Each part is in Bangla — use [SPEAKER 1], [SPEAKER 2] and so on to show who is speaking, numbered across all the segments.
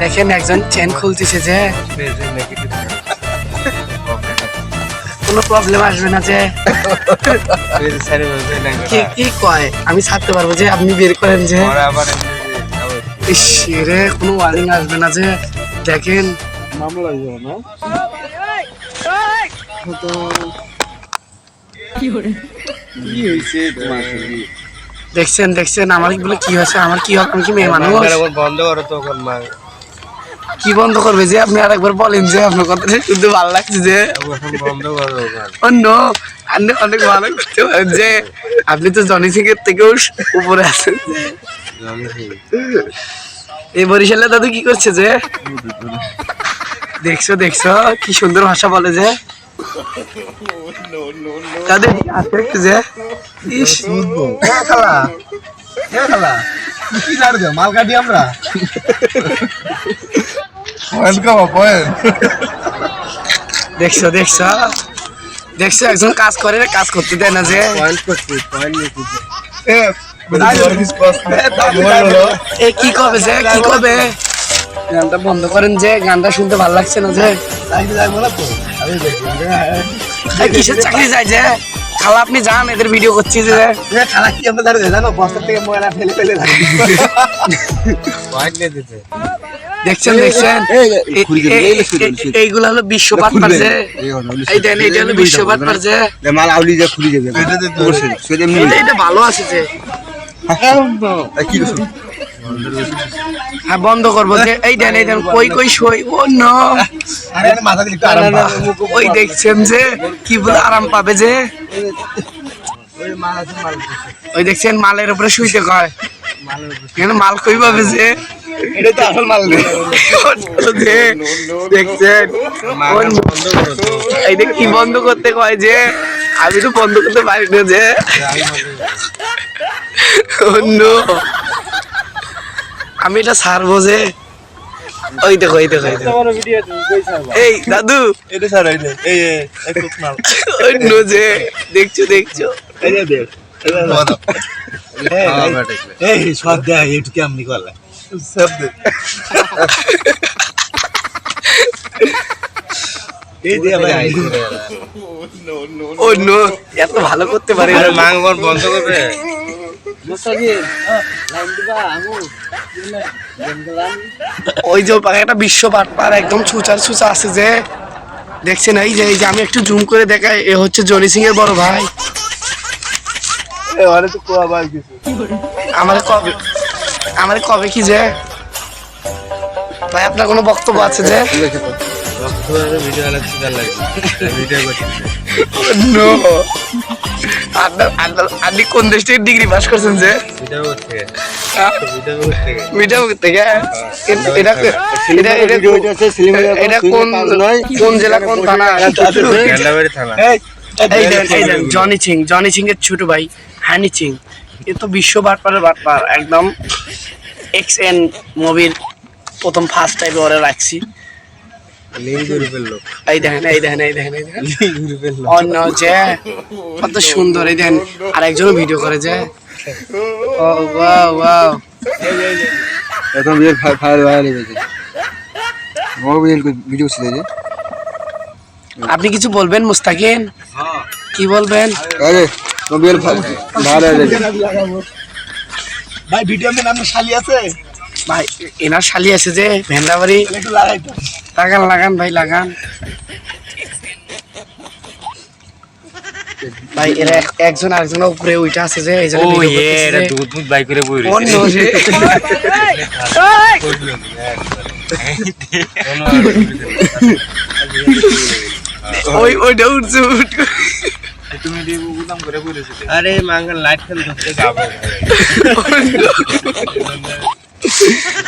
[SPEAKER 1] দেখেন একজন চেন খুলতেছে যে। কোনো প্রবলেম আসবে না যে। কি কি কয়? আমি ছাড়তে পারব যে আপনি বের করেন যে। রে কোনো ওয়ার্নিং আসবে না যে। দেখেন।
[SPEAKER 2] মামলা যাবে না তো?
[SPEAKER 1] দেখছেন দেখছেন আমার বলে কি হয়েছে? আমার কি হবে আমি কি মেয়ে মানুষ?
[SPEAKER 3] বন্ধ করো তো এখন মা
[SPEAKER 1] কি বন্ধ করবে যে আপনি আরেকবার বলেন যে আপনার কথাটা শুনতে ভালো লাগছে যে? অন্য আপনি অনেক ভালো করতে পারেন যে আপনি তো জনি সিং এর থেকেও উপরে আছেন এই বরিশালে দাদু কি করছে যে? দেখছ দেখছ কি সুন্দর ভাষা বলে যে। একটু যে। ইস।
[SPEAKER 2] খালা? খালা? কি জানো মাল কাটি আমরা। পয়েন্ট
[SPEAKER 1] দেখছ দেখছ? দেখছ একজন কাজ করে কাজ করতে দেয় না যে।
[SPEAKER 3] পয়েন্ট করছি পয়েন্ট নিচ্ছি
[SPEAKER 2] এ
[SPEAKER 1] এ কি কবে যে কি কবে? গানটা বন্ধ করেন যে গানটা শুনতে ভালো লাগছে না যে। এই কিসের চাকরি যায় যে? খালা আপনি যান এদের ভিডিও করছি যে।
[SPEAKER 2] খালা কি আমরা জানো জানো বস্তার থেকে ময়লা ফেলে ফেলে
[SPEAKER 1] দেখছেন দেখছেন? এইগুলো হলো বিশ্ব পাটপার যে। এই দেন এটা হলো পাটপার যে।
[SPEAKER 2] মাল আউলি যা খুলে যাবে
[SPEAKER 1] এটা ভালো আছে যে। হ্যাঁ বন্ধ করব যে। এই দেন এই দেন কই কই সই? Oh no. ওই দেখছেন যে কি বলে আরাম পাবে যে। ওই দেখছেন মালের উপরে শুইতে কয়। মাল কই পাবে যে?
[SPEAKER 2] এটাই তো আসল মাল
[SPEAKER 1] দেখছেন? কি বন্ধ করতে কয় যে আমি তো বন্ধ করতে পারি না যে। অন্য আমি এটা ছাড়বো যে। ওই দেখো এই দেখো এই দাদু।
[SPEAKER 2] এটা এই মাল।
[SPEAKER 1] অন্য যে দেখছ দেখছ।
[SPEAKER 2] এই দেখ। এই, এই, এই, সব দেখ, একটু কেমনি করলে। যে।
[SPEAKER 1] অন্য এত ভালো করতে পারে না।
[SPEAKER 3] বন্ধ করবে।
[SPEAKER 1] ওই যে পাখা একটা বিশ্ব পার একদম ছুচার ছুচা আছে যে দেখছেন এই যে এই যে আমি একটু জুম করে দেখাই এ হচ্ছে জনি সিং এর বড় ভাই। আমার কবে আমার কবে কি যে? ভাই আপনার কোনো বক্তব্য আছে যে? আপনি কোন দেশ থেকে ডিগ্রি পাস করছেন যে? হ্যাঁ? কোন জেলা কোন থানা? জনি সিং জনি সিং এর ছোট ভাই হানি সিং। এ তো বিশ্ব বাটপারের বাটপার একদম এক্স এন মুভির প্রথম ফার্স্ট টাইপে ওরা রাখছি। এই দেখেন এই দেখেন এই দেখেন এই দেখেন।
[SPEAKER 3] লিঙ্ক গ্রুপের লোক।
[SPEAKER 1] অন্য যে কত সুন্দর এই আর একজনও ভিডিও করে যে। Oh wow wow.
[SPEAKER 2] এখন বিয়ের ফায়ার ভাইরাল হয়ে গেছে। মোবাইল ভিডিও ছিল যে।
[SPEAKER 1] আপনি কিছু বলবেন মুস্তাকিন? কি বলবেন?
[SPEAKER 2] আরে ভাইরাল ভাই ভিডিও মে নাম শালি আছে?
[SPEAKER 1] ভাই এনার শালি আছে যে ভেন্দাবাড়ি লাগান লাগান ভাই লাগান। ভাই এরা একজন আরেকজন উপরে ওইটা আছে যে এই জন্য
[SPEAKER 3] ইয়ে এটা দুধ মুধ বাই করে বই
[SPEAKER 1] অন্য ওই ওইটা উঠছে উঠ করে।
[SPEAKER 3] আরে মাঙ্গল লাইট ফেল ধরতে যাবে।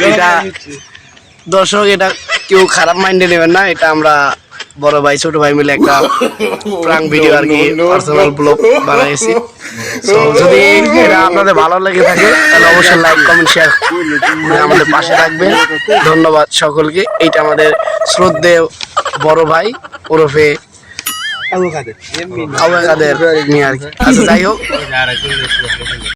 [SPEAKER 1] এটা দর্শক এটা কেউ খারাপ মাইন্ডে নেবেন না। এটা আমরা বড় ভাই ছোট ভাই মিলে একটা প্রাং ভিডিও আর কি পার্সোনাল ব্লগ বানাইছি। যদি এটা আপনাদের ভালো লেগে থাকে তাহলে অবশ্যই লাইক কমেন্ট শেয়ার আমাদের পাশে থাকবেন। ধন্যবাদ সকলকে। এইটা আমাদের শ্রদ্ধেয় বড় ভাই ওরফে
[SPEAKER 2] আবু কাদের
[SPEAKER 1] আবু কাদের নিয়ে আর কি। আচ্ছা যাই হোক।